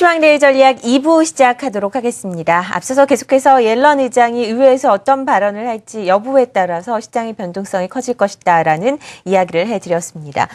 이슈왕대의 전략 2부 시작하도록 하겠습니다. 앞서서 계속해서 옐런 의장이 의회에서 어떤 발언을 할지 여부에 따라서 시장의 변동성이 커질 것이다라는 이야기를 해드렸습니다.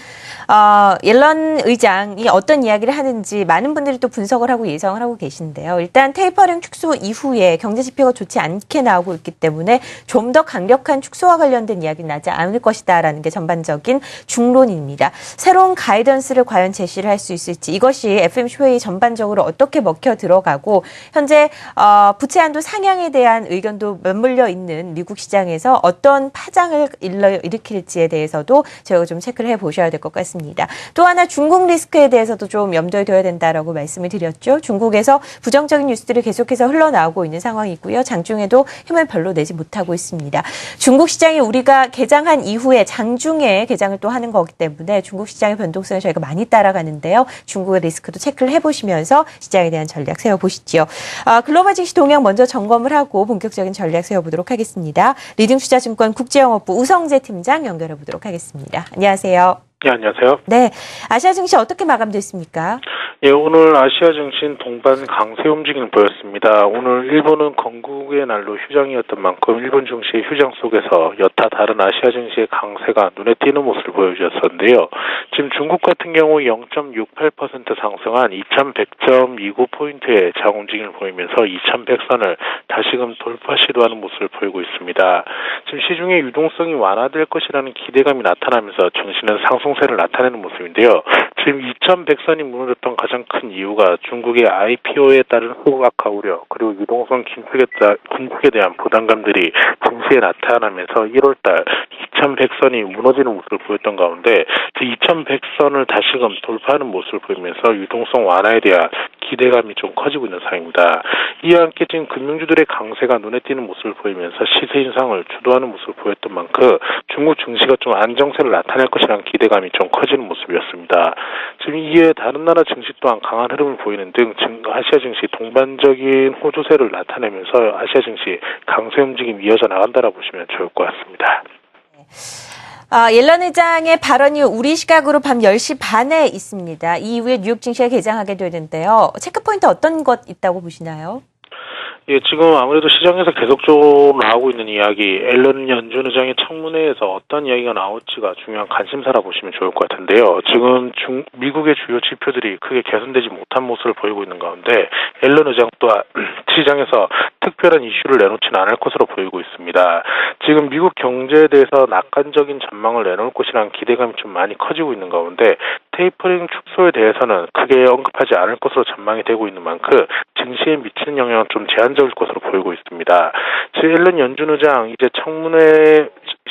어, 옐런 의장이 어떤 이야기를 하는지 많은 분들이 또 분석을 하고 예상을 하고 계신데요. 일단 테이퍼링 축소 이후에 경제 지표가 좋지 않게 나오고 있기 때문에 좀 더 강력한 축소와 관련된 이야기는 나지 않을 것이다라는 게 전반적인 중론입니다. 새로운 가이던스를 과연 제시를 할 수 있을지 이것이 FMC 회의 전반적으로 어떻게 먹혀 들어가고 현재 어, 부채 한도 상향에 대한 의견도 맞물려 있는 미국 시장에서 어떤 파장을 일으킬지에 대해서도 저희가 좀 체크를 해 보셔야 될 것 같습니다. 또 하나 중국 리스크에 대해서도 좀 염두에 둬야 된다라고 말씀을 드렸죠. 중국에서 부정적인 뉴스들이 계속해서 흘러나오고 있는 상황이고요. 장중에도 힘을 별로 내지 못하고 있습니다. 중국 시장이 우리가 개장한 이후에 장중에 개장을 또 하는 거기 때문에 중국 시장의 변동성을 저희가 많이 따라가는데요. 중국의 리스크도 체크를 해보시면서 시장에 대한 전략 세워보시죠. 아, 글로벌 증시 동향 먼저 점검을 하고 본격적인 전략 세워보도록 하겠습니다. 리딩투자증권 국제영업부 우성재 팀장 연결해 보도록 하겠습니다. 안녕하세요. 네, 안녕하세요. 네, 아시아 증시 어떻게 마감됐습니까? 예, 오늘 아시아 증시는 동반 강세 움직임을 보였습니다. 오늘 일본은 건국의 날로 휴장이었던 만큼 일본 증시의 휴장 속에서 여타 다른 아시아 증시의 강세가 눈에 띄는 모습을 보여주었었는데요. 지금 중국 같은 경우 0.68% 상승한 2100.29포인트의 장 움직임을 보이면서 2100선을 다시금 돌파 시도하는 모습을 보이고 있습니다. 지금 시중의 유동성이 완화될 것이라는 기대감이 나타나면서 증시는 상승세를 나타내는 모습인데요. 지금 2100선이 무너졌던 가장 큰 이유가 중국의 IPO에 따른 호각화 우려 그리고 유동성 긴축에, 따, 긴축에 대한 부담감들이 증시에 나타나면서 1월달 2100선이 무너지는 모습을 보였던 가운데 2100선을 다시금 돌파하는 모습을 보이면서 유동성 완화에 대한 기대감이 좀 커지고 있는 상황입니다. 이와 함께 지금 금융주들의 강세가 눈에 띄는 모습을 보이면서 시세 인상을 주도하는 모습을 보였던 만큼 중국 증시가 좀 안정세를 나타낼 것이라는 기대감이 좀 커지는 모습이었습니다. 지금 이에 다른 나라 증시 또한 강한 흐름을 보이는 등 아시아 증시 동반적인 호조세를 나타내면서 아시아 증시 강세 움직임 이어져 나간다라 보시면 좋을 것 같습니다. 아, 옐런 의장의 발언이 우리 시각으로 밤 10시 반에 있습니다. 이 이후에 뉴욕 증시가 개장하게 되는데요. 체크포인트 어떤 것 있다고 보시나요? 예, 지금 아무래도 시장에서 계속적으로 나오고 있는 이야기, 앨런 연준 의장의 청문회에서 어떤 이야기가 나올지가 중요한 관심사라 보시면 좋을 것 같은데요. 지금 중, 미국의 주요 지표들이 크게 개선되지 못한 모습을 보이고 있는 가운데 앨런 의장 또한 시장에서 특별한 이슈를 내놓지는 않을 것으로 보이고 있습니다. 지금 미국 경제에 대해서 낙관적인 전망을 내놓을 것이라는 기대감이 좀 많이 커지고 있는 가운데 테이퍼링 축소에 대해서는 크게 언급하지 않을 것으로 전망이 되고 있는 만큼 증시에 미치는 영향은 좀 제한적일 것으로 보이고 있습니다. 즉 앨런 연준 의장 이제 청문회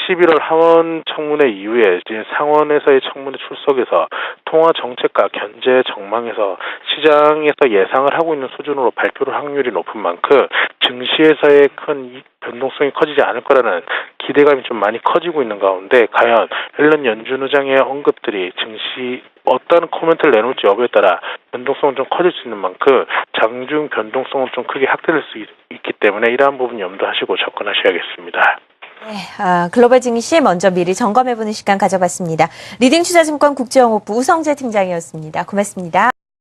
11월 하원 청문회 이후에 이제 상원에서의 청문회 출석에서 통화 정책과 견제 정망에서 시장에서 예상을 하고 있는 수준으로 발표를 확률이 높은 만큼 증시에서의 큰 변동성이 커지지 않을 거라는 기대감이 좀 많이 커지고 있는 가운데 과연 앨런 연준 의장의 언급들이 증시 어떤 코멘트를 내놓을지 여부에 따라 변동성은 좀 커질 수 있는 만큼 장중 변동성은 좀 크게 확대될 수 있, 기 때문에 이러한 부분 염두하시고 접근하셔야겠습니다. 네, 아, 글로벌 증시 먼저 미리 점검해보는 시간 가져봤습니다. 리딩 투자증권 국제영업부 우성재 팀장이었습니다. 고맙습니다.